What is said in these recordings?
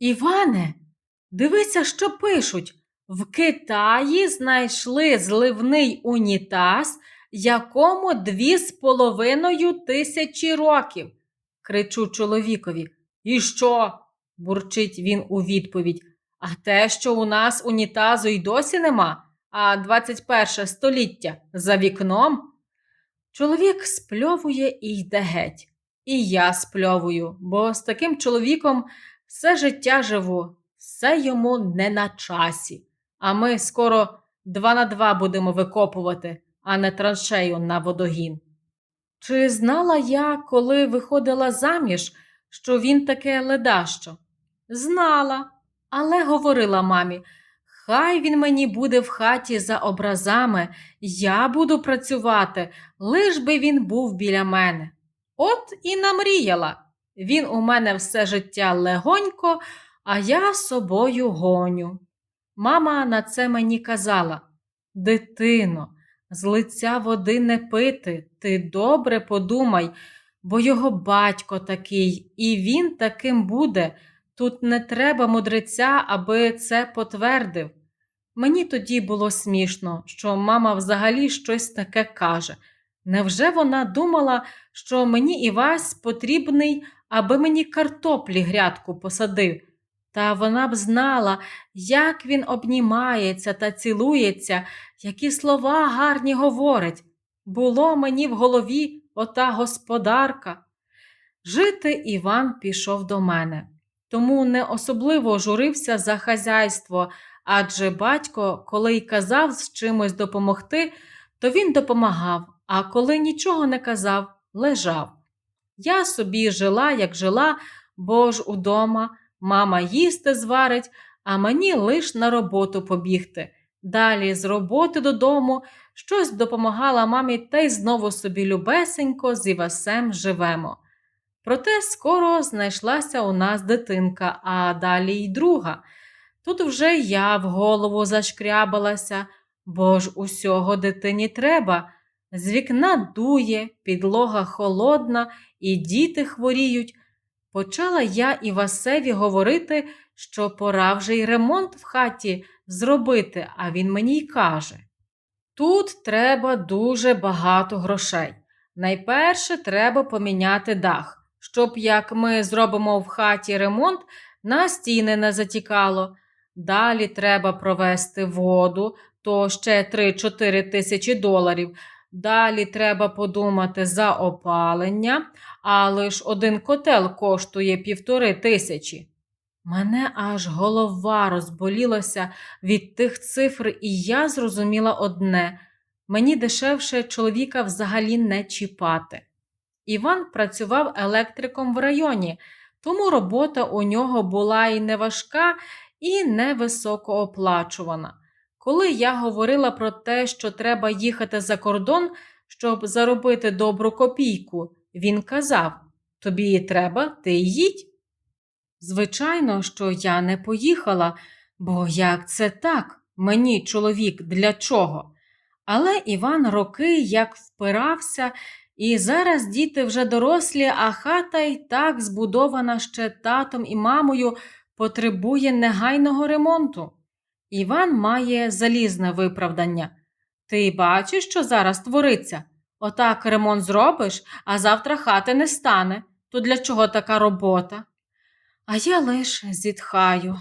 Іване, дивися, що пишуть. В Китаї знайшли зливний унітаз, якому дві з половиною тисячі років. кричу чоловікові. І що? бурчить він у відповідь. А те, що у нас унітазу й досі нема, а 21 століття за вікном. Чоловік спльовує і йде геть. І я спльовую, бо з таким чоловіком все життя живу, все йому не на часі. А ми скоро два на два будемо викопувати, а не траншею на водогін. Чи знала я, коли виходила заміж, що він таке ледащо? Знала, але говорила мамі, хай він мені буде в хаті за образами, я буду працювати, лиш би він був біля мене. От і намріяла. Він у мене все життя легонько, а я собою гоню. Мама на це мені казала Дитино, з лиця води не пити, ти добре подумай, бо його батько такий, і він таким буде. Тут не треба мудреця, аби це потвердив. Мені тоді було смішно, що мама взагалі щось таке каже. Невже вона думала, що мені Івась потрібний, аби мені картоплі грядку посадив? Та вона б знала, як він обнімається та цілується, які слова гарні говорить. Було мені в голові ота господарка. Жити Іван пішов до мене, тому не особливо журився за хазяйство, адже батько, коли й казав з чимось допомогти, то він допомагав, а коли нічого не казав, лежав. Я собі жила, як жила, бо ж удома. Мама їсти зварить, а мені лиш на роботу побігти. Далі з роботи додому щось допомагала мамі, та й знову собі любесенько з Івасем живемо. Проте скоро знайшлася у нас дитинка, а далі й друга. Тут вже я в голову зашкрябалася, бо ж усього дитині треба. З вікна дує, підлога холодна, і діти хворіють. Почала я Івасеві говорити, що пора вже й ремонт в хаті зробити, а він мені й каже: Тут треба дуже багато грошей. Найперше треба поміняти дах, щоб як ми зробимо в хаті ремонт, на стіни не затікало. Далі треба провести воду, то ще 3-4 тисячі доларів. Далі треба подумати за опалення, а лиш один котел коштує півтори тисячі. Мене аж голова розболілася від тих цифр, і я зрозуміла одне мені дешевше чоловіка взагалі не чіпати. Іван працював електриком в районі, тому робота у нього була і не важка, і не високооплачувана. Коли я говорила про те, що треба їхати за кордон, щоб заробити добру копійку, він казав Тобі треба, ти їдь. Звичайно, що я не поїхала, бо як це так? Мені чоловік для чого? Але Іван роки як впирався, і зараз діти вже дорослі, а хата й так збудована ще татом і мамою, потребує негайного ремонту. Іван має залізне виправдання. Ти бачиш, що зараз твориться? Отак ремонт зробиш, а завтра хати не стане. То для чого така робота? А я лиш зітхаю.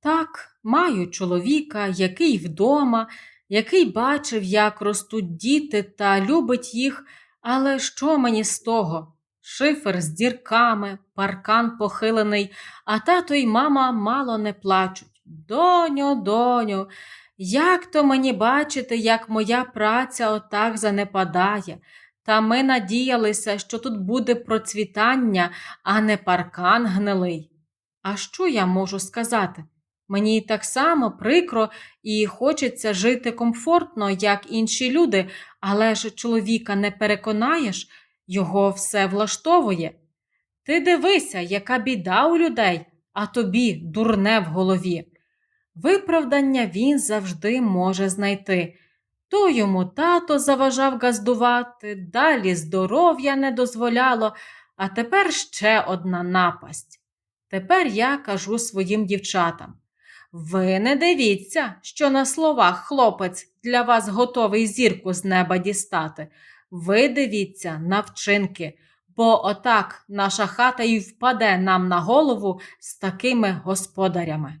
Так, маю чоловіка, який вдома, який бачив, як ростуть діти та любить їх, але що мені з того? Шифер з дірками, паркан похилений, а тато й мама мало не плачуть. Доню, доню, як то мені бачити, як моя праця отак занепадає, та ми надіялися, що тут буде процвітання, а не паркан гнилий. А що я можу сказати? Мені так само прикро і хочеться жити комфортно, як інші люди, але ж чоловіка не переконаєш, його все влаштовує. Ти дивися, яка біда у людей, а тобі дурне в голові. Виправдання він завжди може знайти. То йому тато заважав газдувати, далі здоров'я не дозволяло, а тепер ще одна напасть. Тепер я кажу своїм дівчатам. Ви не дивіться, що на словах хлопець для вас готовий зірку з неба дістати. Ви дивіться на вчинки, бо отак наша хата й впаде нам на голову з такими господарями.